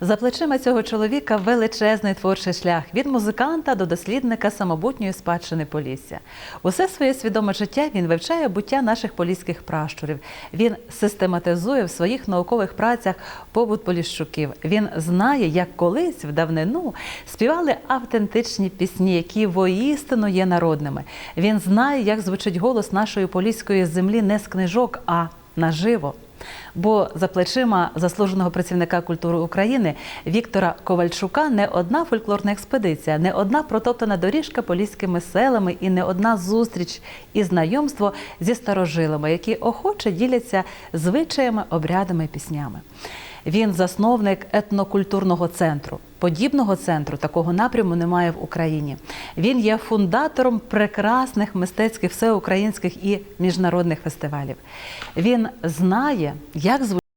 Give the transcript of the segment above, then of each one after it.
За плечима цього чоловіка величезний творчий шлях від музиканта до дослідника самобутньої спадщини Полісся. Усе своє свідоме життя він вивчає буття наших поліських пращурів. Він систематизує в своїх наукових працях побут поліщуків. Він знає, як колись в давнину співали автентичні пісні, які воістину є народними. Він знає, як звучить голос нашої поліської землі не з книжок, а наживо. Бо за плечима заслуженого працівника культури України Віктора Ковальчука не одна фольклорна експедиція, не одна протоптана доріжка поліськими селами і не одна зустріч і знайомство зі старожилами, які охоче діляться звичаями, обрядами піснями. Він засновник етнокультурного центру. Подібного центру такого напряму немає в Україні. Він є фундатором прекрасних мистецьких всеукраїнських і міжнародних фестивалів. Він знає, як звучить.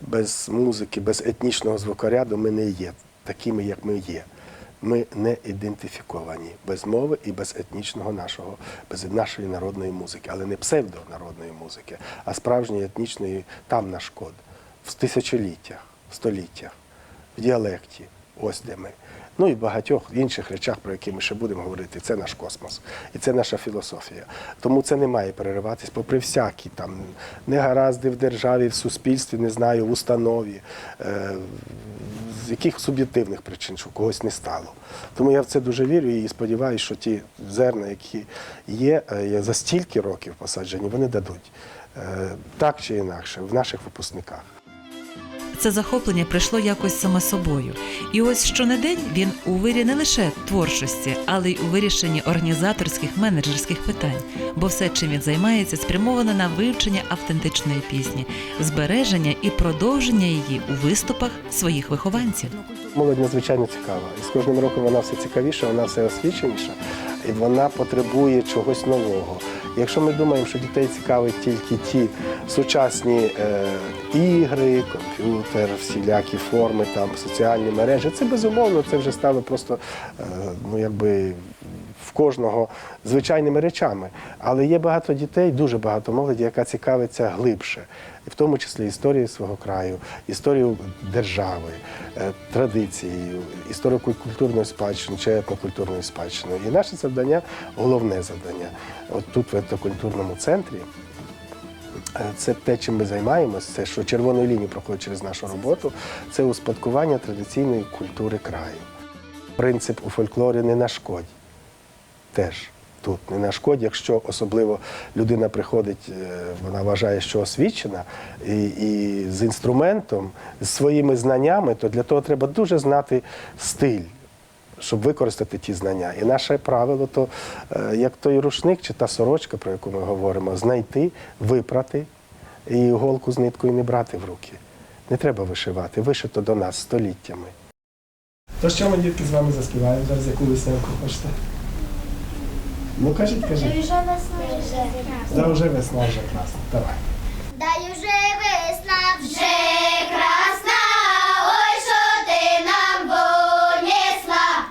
Без музики, без етнічного звукоряду ми не є такими, як ми є. Ми не ідентифіковані без мови і без етнічного нашого, без нашої народної музики, але не псевдонародної музики, а справжньої етнічної там наш код. В тисячоліттях, в століттях, в діалекті, ось де ми. Ну і багатьох інших речах, про які ми ще будемо говорити, це наш космос і це наша філософія. Тому це не має перериватись, попри всякі там негаразди в державі, в суспільстві, не знаю, в установі, е, з яких суб'єктивних причин, що когось не стало. Тому я в це дуже вірю і сподіваюся, що ті зерна, які є, е, є за стільки років посаджені, вони дадуть е, так чи інакше в наших випускниках. Це захоплення прийшло якось саме собою. І ось щонедень він у вирі не лише творчості, але й у вирішенні організаторських менеджерських питань, бо все, чим він займається, спрямовано на вивчення автентичної пісні, збереження і продовження її у виступах своїх вихованців. Молодь надзвичайно цікава. І з кожним роком вона все цікавіша, вона все освіченіша, і вона потребує чогось нового. Якщо ми думаємо, що дітей цікавить тільки ті сучасні е, ігри, комп'ютер, всілякі форми, там, соціальні мережі, це безумовно, це вже стало просто е, ну, якби в кожного звичайними речами. Але є багато дітей, дуже багато молоді, яка цікавиться глибше, в тому числі історією свого краю, історією держави, е, традицією, історико-культурною спадщиною чи етнокультурною спадщиною. І наше завдання, головне завдання, от тут в етнокультурному центрі. Е, Це те, чим ми займаємося, це що червоною лінією проходить через нашу роботу, це успадкування традиційної культури краю. Принцип у фольклорі не нашкодь. Теж тут не нашкодь, якщо особливо людина приходить, е, вона вважає, що освічена, і, і з інструментом, з своїми знаннями, то для того треба дуже знати стиль щоб використати ті знання. І наше правило, то е, як той рушник чи та сорочка, про яку ми говоримо, знайти, випрати і голку з ниткою не брати в руки. Не треба вишивати, вишито до нас століттями. То що ми, дітки, з вами заспіваємо зараз, яку веселку хочете? Ну кажіть, кажіть. Вже весна, вже Да, вже весна, вже класно. Давай. Дай уже весна, вже красна, ой, що ти нам понесла.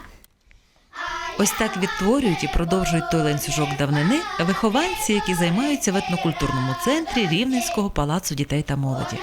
Ось так відтворюють і продовжують той ланцюжок давнини вихованці, які займаються в етнокультурному центрі Рівненського палацу дітей та молоді.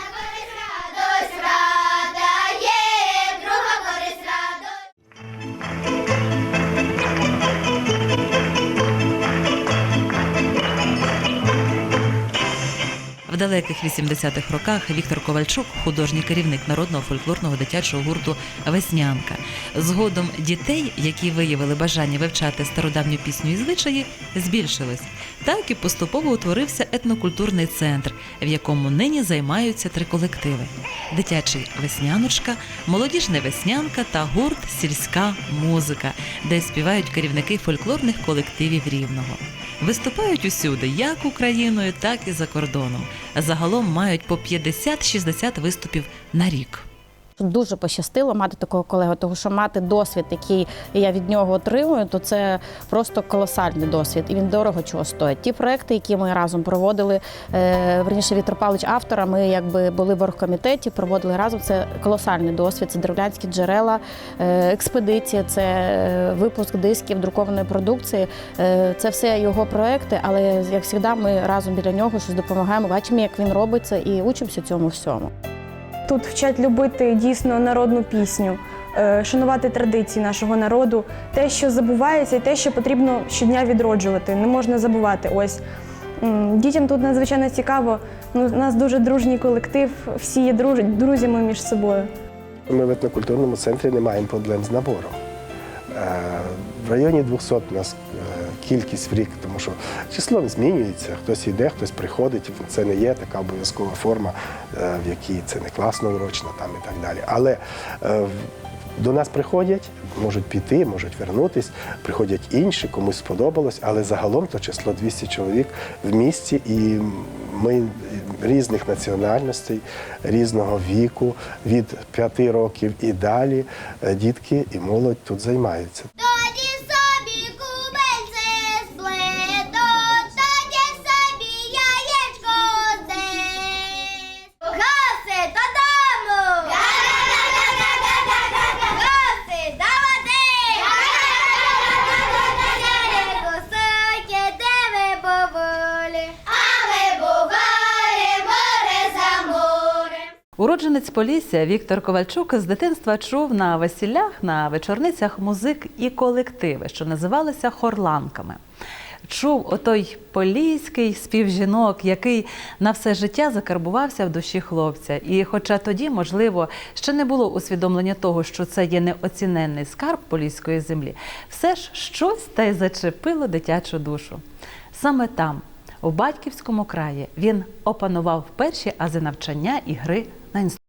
Далеких 80-х роках Віктор Ковальчук, художній керівник народного фольклорного дитячого гурту Веснянка. Згодом дітей, які виявили бажання вивчати стародавню пісню і звичаї, збільшилось. Так і поступово утворився етнокультурний центр, в якому нині займаються три колективи: дитячий весняночка, молодіжне веснянка та гурт Сільська музика, де співають керівники фольклорних колективів рівного. Виступають усюди, як Україною, так і за кордоном. Загалом мають по 50-60 виступів на рік. Дуже пощастило мати такого колегу, тому що мати досвід, який я від нього отримую, то це просто колосальний досвід, і він дорого чого стоїть. Ті проекти, які ми разом проводили, е, верніше Віктор Павлович автора, ми якби були в оргкомітеті, проводили разом. Це колосальний досвід, це древлянські джерела, е, експедиція, це е, випуск дисків, друкованої продукції. Це все його проекти, але як завжди, ми разом біля нього щось допомагаємо, бачимо, як він робить це, і учимося цьому всьому. Тут вчать любити дійсно народну пісню, е, шанувати традиції нашого народу, те, що забувається, і те, що потрібно щодня відроджувати. Не можна забувати. Ось дітям тут надзвичайно цікаво. Ну, у нас дуже дружній колектив, всі є друзями між собою. Ми в етнокультурному центрі не маємо проблем з набором. Е, В районі 200 у нас е, кількість в рік, тому що число змінюється, хтось йде, хтось приходить. Це не є така обов'язкова форма, е, в якій це не класно урочно там і так далі. Але е, до нас приходять, можуть піти, можуть вернутись, приходять інші, комусь сподобалось, але загалом то число 200 чоловік в місті, і ми різних національностей, різного віку, від 5 років і далі е, дітки і молодь тут займаються. Уродженець Полісся Віктор Ковальчук з дитинства чув на весіллях, на вечорницях музик і колективи, що називалися хорланками. Чув отой поліський спів жінок, який на все життя закарбувався в душі хлопця. І хоча тоді, можливо, ще не було усвідомлення того, що це є неоціненний скарб поліської землі, все ж щось та й зачепило дитячу душу. Саме там, у батьківському краї, він опанував перші ази навчання і гри на інструментах.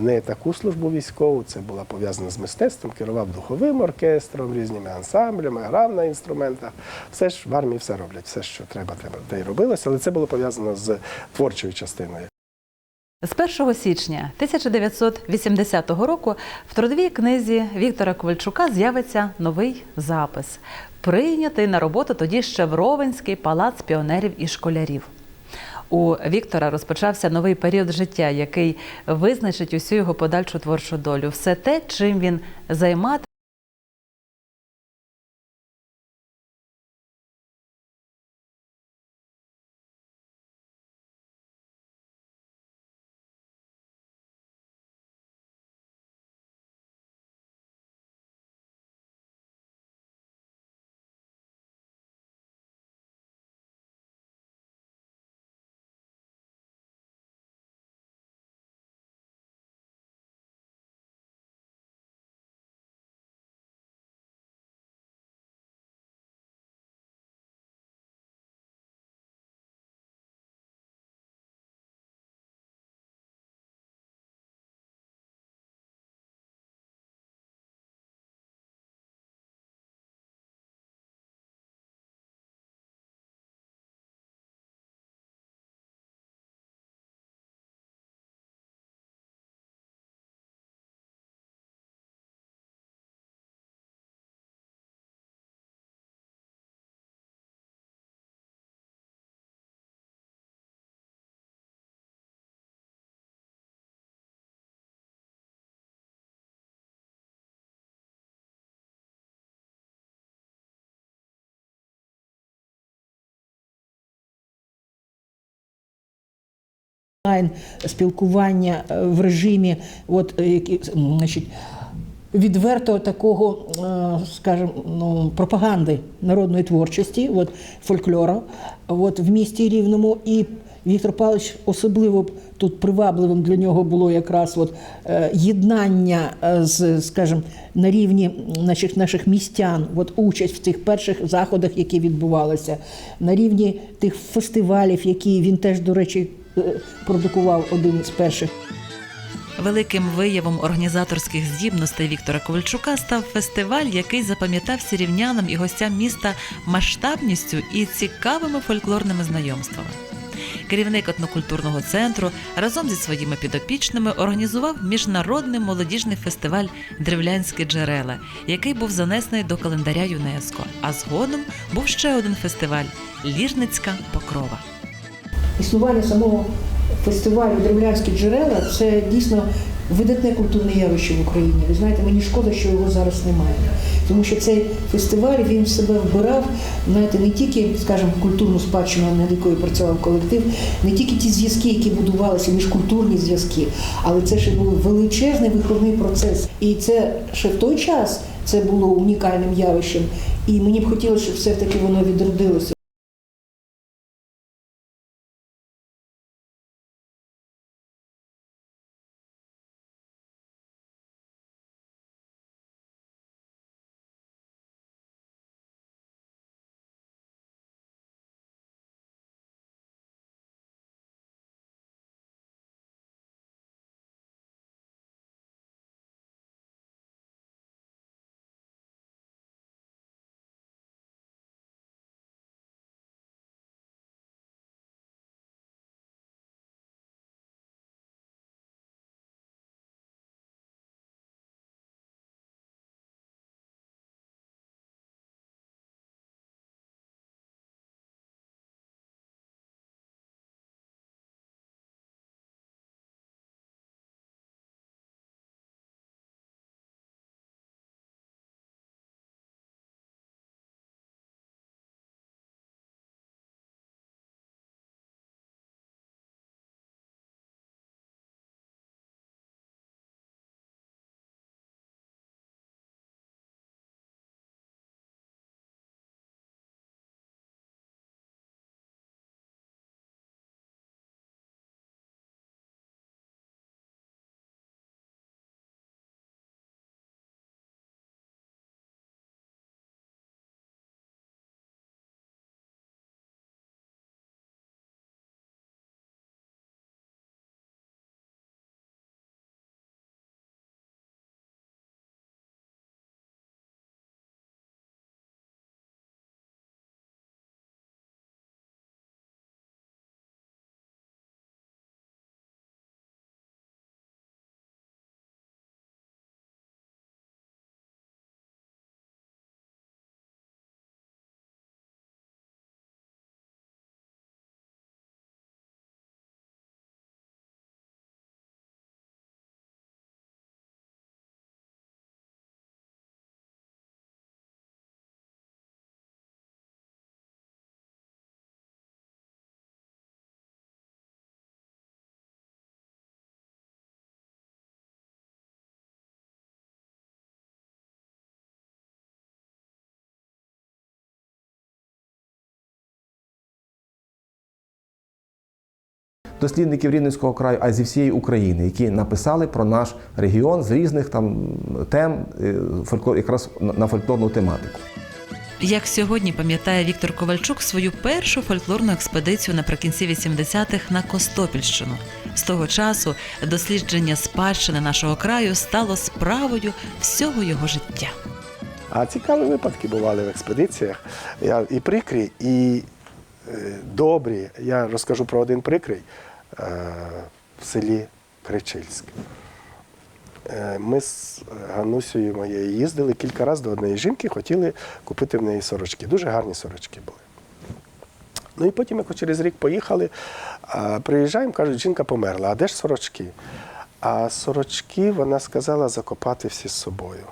Не таку службу військову, це була пов'язана з мистецтвом, керував духовим оркестром, різними ансамблями, грав на інструментах. Все ж в армії все роблять, все, що треба, треба те й робилося, але це було пов'язано з творчою частиною. З 1 січня 1980 року в трудовій книзі Віктора Ковальчука з'явиться новий запис, прийнятий на роботу тоді ще в Ровенський палац піонерів і школярів. У Віктора розпочався новий період життя, який визначить усю його подальшу творчу долю. Все те, чим він займатиметься. Онлайн спілкування е, в режимі, от е, значить, відверто такого, е, скажімо, ну, пропаганди народної творчості, от, фольклору, от, в місті Рівному. І Віктор Павлович особливо тут привабливим для нього було якраз от, єднання з, скажімо, на рівні наших, наших містян, от, участь в цих перших заходах, які відбувалися, на рівні тих фестивалів, які він теж, до речі, продукував один з перших. Великим виявом організаторських здібностей Віктора Ковальчука став фестиваль, який запам'ятався рівнянам і гостям міста масштабністю і цікавими фольклорними знайомствами. Керівник етнокультурного центру разом зі своїми підопічними організував міжнародний молодіжний фестиваль Древлянські джерела, який був занесений до календаря ЮНЕСКО. А згодом був ще один фестиваль Ліжницька покрова. Існування самого фестивалю Древлянські джерела це дійсно видатне культурне явище в Україні. Ви знаєте, мені шкода, що його зараз немає. Тому що цей фестиваль він в себе вбирав, знаєте, не тільки, скажімо, культурну спадщину, над якою працював колектив, не тільки ті зв'язки, які будувалися, міжкультурні зв'язки, але це ще був величезний виховний процес. І це ще в той час це було унікальним явищем. І мені б хотілося, щоб все-таки воно відродилося. Дослідників Рівненського краю, а й зі всієї України, які написали про наш регіон з різних там тем, е, фольклор, якраз на- фольклорну тематику. Як сьогодні пам'ятає Віктор Ковальчук свою першу фольклорну експедицію наприкінці 80-х на Костопільщину. З того часу дослідження спадщини нашого краю стало справою всього його життя. А цікаві випадки бували в експедиціях. Я, і прикрі, і е, добрі. Я розкажу про один прикрий в селі Кричильськ. Е, Ми з Ганусею моєю їздили кілька разів до однієї жінки, хотіли купити в неї сорочки. Дуже гарні сорочки були. Ну і потім, як через рік поїхали, приїжджаємо, кажуть, жінка померла. А де ж сорочки? А сорочки, вона сказала, закопати всі з собою.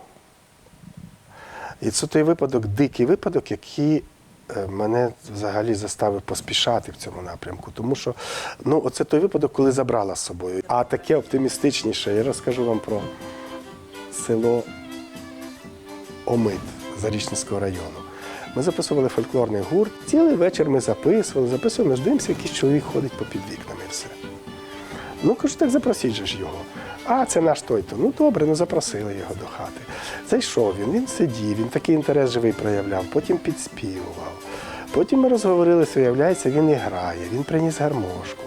І це той випадок, дикий випадок, який е, мене взагалі заставив поспішати в цьому напрямку. Тому що ну, оце той випадок, коли забрала з собою. А таке оптимістичніше, я розкажу вам про село Омит Зарічненського району. Ми записували фольклорний гурт. Цілий вечір ми записували, записували, ми дивимося, якийсь чоловік ходить по під вікнами все. Ну, кажу, так запросіть же ж його. А, це наш той-то. Ну добре, ну запросили його до хати. Зайшов він, він сидів, він такий інтерес живий проявляв, потім підспівував. Потім ми розговорилися, виявляється, він і грає, він приніс гармошку,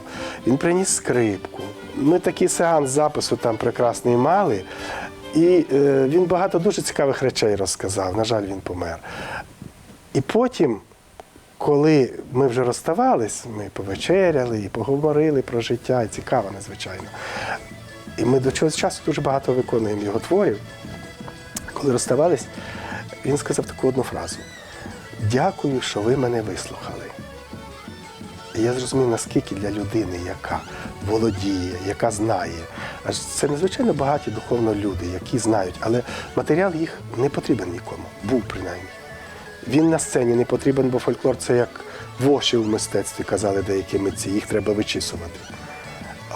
він приніс скрипку. Ми такий сеанс запису там прекрасний мали. І е, він багато дуже цікавих речей розказав. На жаль, він помер. І потім, коли ми вже розставались, ми повечеряли і поговорили про життя, і цікаво, надзвичайно. І ми до чогось часу дуже багато виконуємо його творів. Коли розставались, він сказав таку одну фразу: Дякую, що ви мене вислухали. І я зрозумів, наскільки для людини, яка володіє, яка знає, аж це надзвичайно багаті духовно люди, які знають, але матеріал їх не потрібен нікому, був принаймні. Він на сцені не потрібен, бо фольклор це як воші в мистецтві, казали деякі митці, їх треба вичісувати.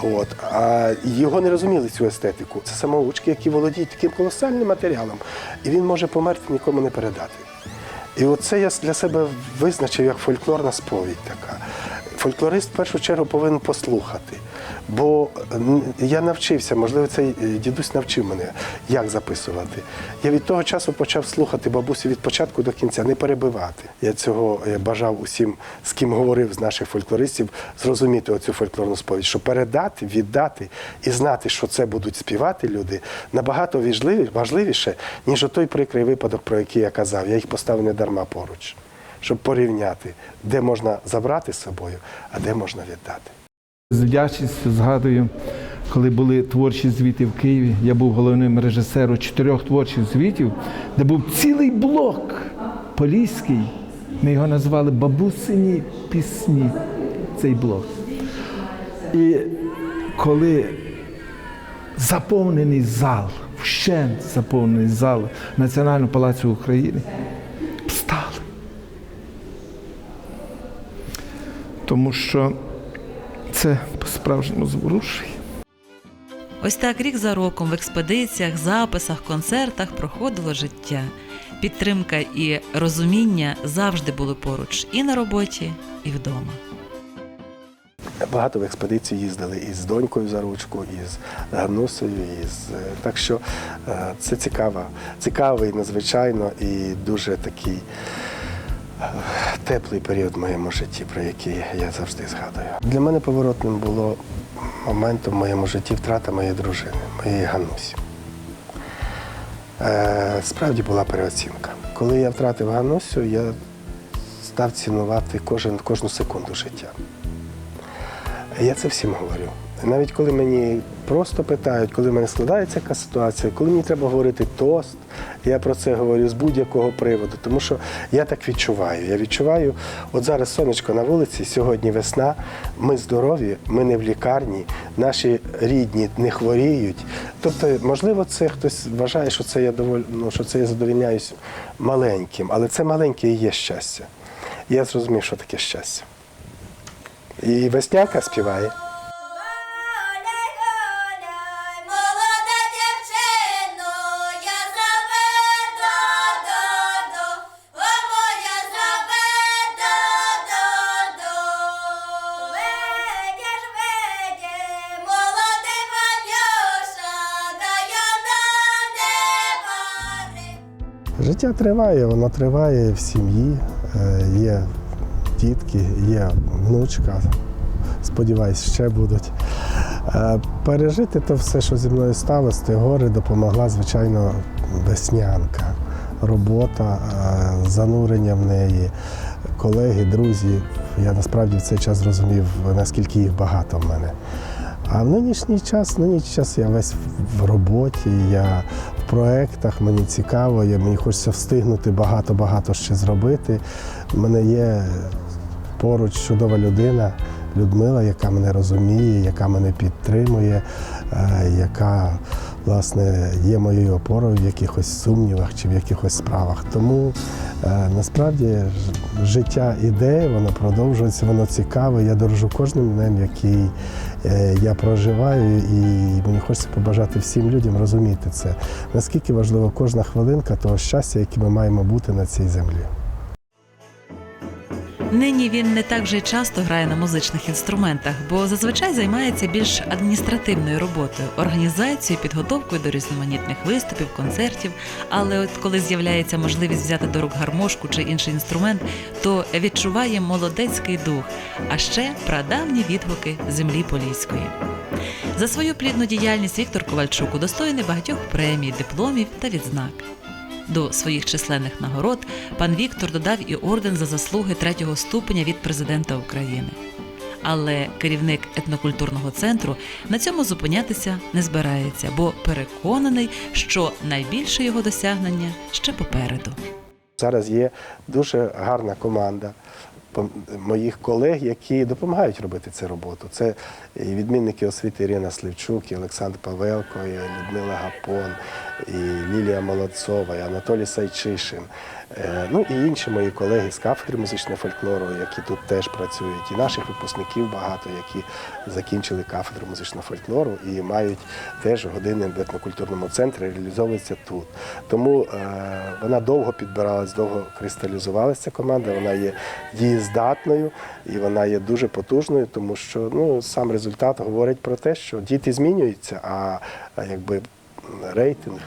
От. А його не розуміли цю естетику. Це самоучки, які володіють таким колосальним матеріалом, і він може померти, нікому не передати. І оце я для себе визначив як фольклорна сповідь така. Фольклорист в першу чергу повинен послухати. Бо я навчився, можливо, цей е, дідусь навчив мене, як записувати. Я від того часу почав слухати бабусю від початку до кінця, не перебивати. Я цього е, бажав усім, з ким говорив з наших фольклористів, зрозуміти оцю фольклорну сповідь, що передати, віддати і знати, що це будуть співати люди, набагато важливіше, ніж той прикрий випадок, про який я казав. Я їх поставив не дарма поруч, щоб порівняти, де можна забрати з собою, а де можна віддати. З вдячністю згадую, коли були творчі звіти в Києві. Я був головним режисером чотирьох творчих звітів, де був цілий блок поліський. Ми його назвали Бабусині пісні. Цей блок. І коли заповнений зал, вщент заповнений зал Національного палацу України, встали. Тому що це по-справжньому зворушує. Ось так рік за роком в експедиціях, записах, концертах проходило життя. Підтримка і розуміння завжди були поруч і на роботі, і вдома. Багато в експедиції їздили і з донькою за ручку, і з Ганусею, і з е, так що е, це цікаво, цікавий надзвичайно і дуже такий теплий період в моєму житті, про який я завжди згадую. Для мене поворотним було моментом в моєму житті втрата моєї дружини, моєї Ганусі. Е, Справді була переоцінка. Коли я втратив Ганусю, я став цінувати кожен, кожну секунду життя. Я це всім говорю. Навіть коли мені просто питають, коли в мене складається яка ситуація, коли мені треба говорити тост, я про це говорю з будь-якого приводу, тому що я так відчуваю. Я відчуваю, от зараз сонечко на вулиці, сьогодні весна, ми здорові, ми не в лікарні, наші рідні не хворіють. Тобто, можливо, це хтось вважає, що це я доволі, ну, що це я задовільняюсь маленьким, але це маленьке і є щастя. Я зрозумів, що таке щастя. І весняка співає. Життя триває, воно триває в сім'ї. Е, Є дітки, є внучка. Сподіваюсь, ще будуть. Е, Пережити то все, що зі мною сталося, ті гори допомогла, звичайно, веснянка, робота, е, занурення в неї, колеги, друзі. Я насправді в цей час зрозумів, наскільки їх багато в мене. А в нинішній час, в нинішній час я весь в роботі, я в проєктах, мені цікаво, я, мені хочеться встигнути багато-багато ще зробити. У мене є поруч чудова людина, Людмила, яка мене розуміє, яка мене підтримує, е, яка власне є моєю опорою в якихось сумнівах чи в якихось справах. Тому насправді життя іде, воно продовжується, воно цікаве. Я дорожу кожним днем, який е, я проживаю, і мені хочеться побажати всім людям розуміти це, наскільки важлива кожна хвилинка того щастя, яке ми маємо бути на цій землі. Нині він не так вже й часто грає на музичних інструментах, бо зазвичай займається більш адміністративною роботою, організацією, підготовкою до різноманітних виступів, концертів. Але от коли з'являється можливість взяти до рук гармошку чи інший інструмент, то відчуває молодецький дух, а ще прадавні відгуки землі поліської. За свою плідну діяльність Віктор Ковальчук удостоєний багатьох премій, дипломів та відзнак. До своїх численних нагород пан Віктор додав і орден за заслуги третього ступеня від президента України. Але керівник етнокультурного центру на цьому зупинятися не збирається, бо переконаний, що найбільше його досягнення ще попереду. Зараз є дуже гарна команда моїх колег, які допомагають робити цю роботу. Це відмінники освіти Ірина Сливчук, і Олександр Павелко, і Людмила Гапон, і Лілія Молодцова, і Анатолій Сайчишин. Е, Ну і інші мої колеги з кафедри музичного фольклору, які тут теж працюють, і наших випускників багато, які закінчили кафедру музичного фольклору і мають теж години в етнокультурному центрі, реалізовуються тут. Тому е, вона довго підбиралась, довго кристалізувалася ця команда. Вона є дієздатною і вона є дуже потужною, тому що ну, сам результат говорить про те, що діти змінюються, а, якби рейтинг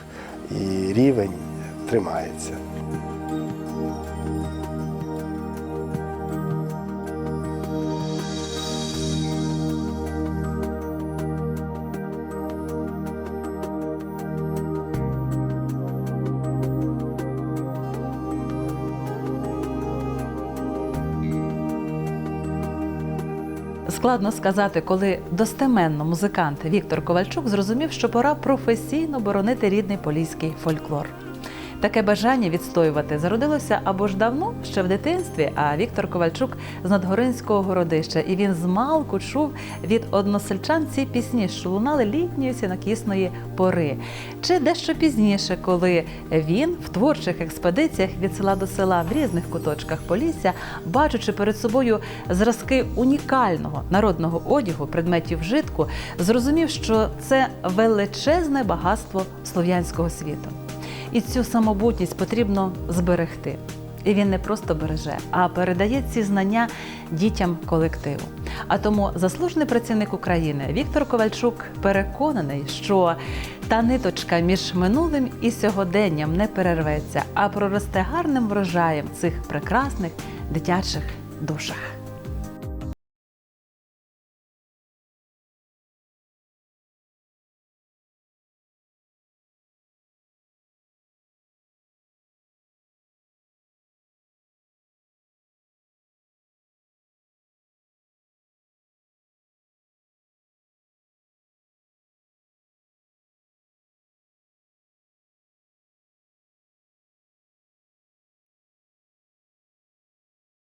і рівень тримається. Складно сказати, коли достеменно музикант Віктор Ковальчук зрозумів, що пора професійно боронити рідний поліський фольклор. Таке бажання відстоювати зародилося або ж давно, ще в дитинстві. А Віктор Ковальчук з Надгоринського городища, і він змалку чув від односельчан ці пісні, що лунали літньої сінокісної пори. Чи дещо пізніше, коли він в творчих експедиціях від села до села в різних куточках Полісся, бачучи перед собою зразки унікального народного одягу, предметів вжитку, зрозумів, що це величезне багатство слов'янського світу. І цю самобутність потрібно зберегти. І він не просто береже, а передає ці знання дітям колективу. А тому заслужений працівник України Віктор Ковальчук переконаний, що та ниточка між минулим і сьогоденням не перерветься, а проросте гарним врожаєм цих прекрасних дитячих душах.